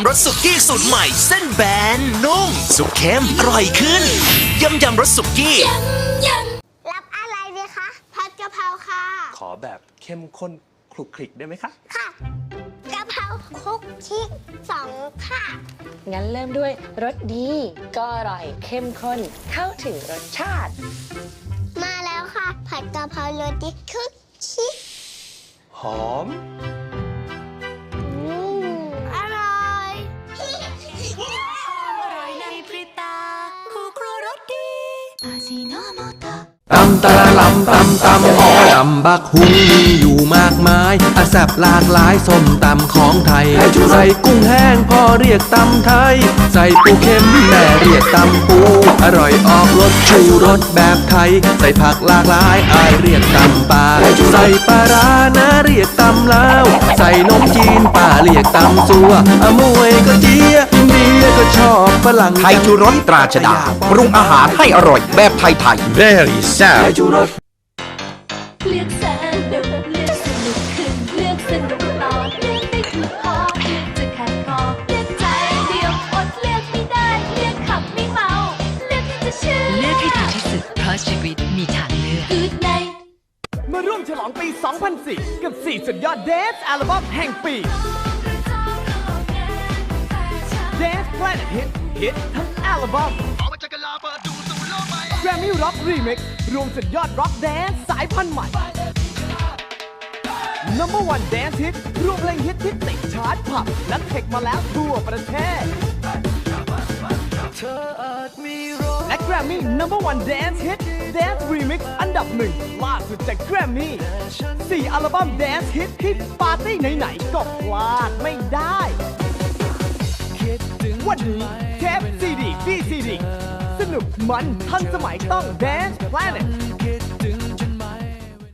ำรสสุกี้สูตรใหม่ เส้นแบนนุ่ม สุกเข้มอร่อยขึ้นยำยำรสสุกี้ รับอะไรดีคะ ผัดกะเพราค่ะ ขอแบบเข้มข้นคลุกคลิกได้ไหมคะ ค่ะกะเพราคลุกชิกสองค่ะ งั้นเริ่มด้วยรสดี ก็อร่อยเข้มข้นเข้าถึงรสชาติ มาแล้วค่ะ ผัดกะเพราโรตีคลุกชิกหอม ตำตะละลำตำตำอ๋อตำบักหุงมีอยู่มากมายอาแซบหลากหลายส้มตำของไทย ใส่กุ้งแห้งพ่อเรียกตำไทย ใส่ปูเค็มแม่เรียกตำปู อร่อยออกรสชูรสแบบไทย ใส่ผักหลากหลายอายเรียกตำปลาใส่ปลาร้านะเรียกตำลาว ใส่นมจีนป้าเรียกตำซัวอมวยก็เจียอินเดีย ชอบฝรั่งไทยชูรสตราชดาปรุงอาหารให้อร่อยแบบไทยๆ very ไทยชูรสเลือกสนุกเลือกสนุกขึ้นเลือกสนุกต่อเลือกไม่ถูกคอเลือกจะขัดคอเลือกใจเดียวอดเลือกไม่ได้เลือกขับไม่เมาเลือกที่จะเชื่อเลือกให้ดีที่สุดเพราะชีวิตมีทางเลือกกูดในมาร่วมฉลองปี 2004 กับ 4 สุดยอด Dance อัลบั้มแห่งปี Dance Planet Hit ฮิตทั้งอัลบั้ม Grammy Rock Remix รวมสุดยอด Rock Dance สายพันธุ์ใหม่ Number One Dance Hit รวมเพลงฮิตที่ติดชาร์ตผับและเทคมาแล้วทั่วประเทศ และ Grammy Number One Dance Hit Dance Remix อันดับหนึ่งล่าสุดจาก Grammy สี่อัลบั้ม Dance Hit ที่ปาร์ตี้ไหนๆก็พลาดไม่ได้ วันนี้เทปซีดีพีซีดีสนุกมันทันสมัยต้อง Dance Planet